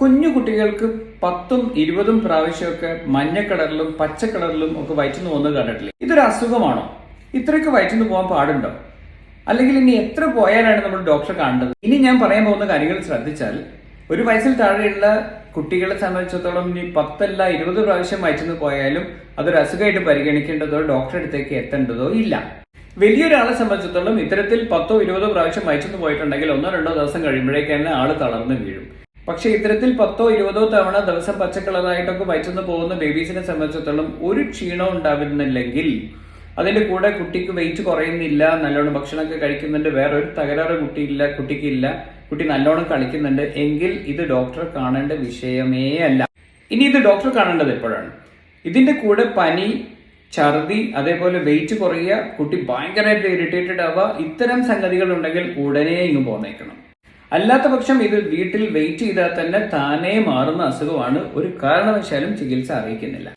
കുഞ്ഞു കുട്ടികൾക്ക് പത്തും ഇരുപതും പ്രാവശ്യമൊക്കെ മഞ്ഞ കളറിലും പച്ച കളറിലും ഒക്കെ വയറ്റുന്നു പോകുന്നത് കണ്ടിട്ടില്ലേ? ഇതൊരു അസുഖമാണോ? ഇത്രയൊക്കെ വയറ്റുന്നു പോകാൻ പാടുണ്ടോ? അല്ലെങ്കിൽ ഇനി എത്ര പോയാലാണ് നമ്മൾ ഡോക്ടറെ കാണേണ്ടത്? ഇനി ഞാൻ പറയാൻ പോകുന്ന കാര്യങ്ങൾ ശ്രദ്ധിച്ചാൽ ഒരു വയസ്സിൽ താഴെയുള്ള കുട്ടികളെ സംബന്ധിച്ചിടത്തോളം ഇനി പത്തല്ല ഇരുപത് പ്രാവശ്യം വയറ്റുന്നു പോയാലും അതൊരു അസുഖമായിട്ട് പരിഗണിക്കേണ്ടതോ ഡോക്ടറെ അടുത്തേക്ക് എത്തേണ്ടതോ ഇല്ല. വലിയൊരാളെ സംബന്ധിച്ചിടത്തോളം ഇത്തരത്തിൽ പത്തോ ഇരുപതോ പ്രാവശ്യം വയറ്റുന്നു പോയിട്ടുണ്ടെങ്കിൽ ഒന്നോ രണ്ടോ ദിവസം കഴിയുമ്പോഴേക്ക് തന്നെ ആൾ തളർന്നു വീഴും. പക്ഷെ ഇത്തരത്തിൽ പത്തോ ഇരുപതോ തവണ ദിവസം പച്ചക്കളറായിട്ടൊക്കെ വയറ്റുന്നു പോകുന്ന ബേബീസിനെ സംബന്ധിച്ചിടത്തോളം ഒരു ക്ഷീണവും ഉണ്ടാവുന്നില്ലെങ്കിൽ അതിന്റെ കൂടെ കുട്ടിക്ക് വെയിറ്റ് കുറയുന്നില്ല നല്ലോണം ഭക്ഷണമൊക്കെ കഴിക്കുന്നുണ്ട് വേറെ ഒരു തകരാറ് കുട്ടിയില്ല കുട്ടിക്ക് ഇല്ല കുട്ടി നല്ലോണം കളിക്കുന്നുണ്ട് എങ്കിൽ ഇത് ഡോക്ടറെ കാണേണ്ട വിഷയമേ അല്ല. ഇനി ഇത് ഡോക്ടർ കാണേണ്ടത് എപ്പോഴാണ്? ഇതിന്റെ കൂടെ പനി ഛർദി അതേപോലെ വെയിറ്റ് കുറയുക കുട്ടി ഭയങ്കരമായിട്ട് ഇറിറ്റേറ്റഡ് ആവുക ഇത്തരം സംഗതികൾ ഉണ്ടെങ്കിൽ ഉടനെ ഇങ്ങ് പോന്നേക്കണം. അല്ലാത്ത പക്ഷം ഇത് വീട്ടിൽ വെയിറ്റ് ചെയ്താൽ തന്നെ താനേ മാറുന്ന അസുഖമാണ്. ഒരു കാരണവശാലും ചികിത്സ അറിയിക്കുന്നില്ല.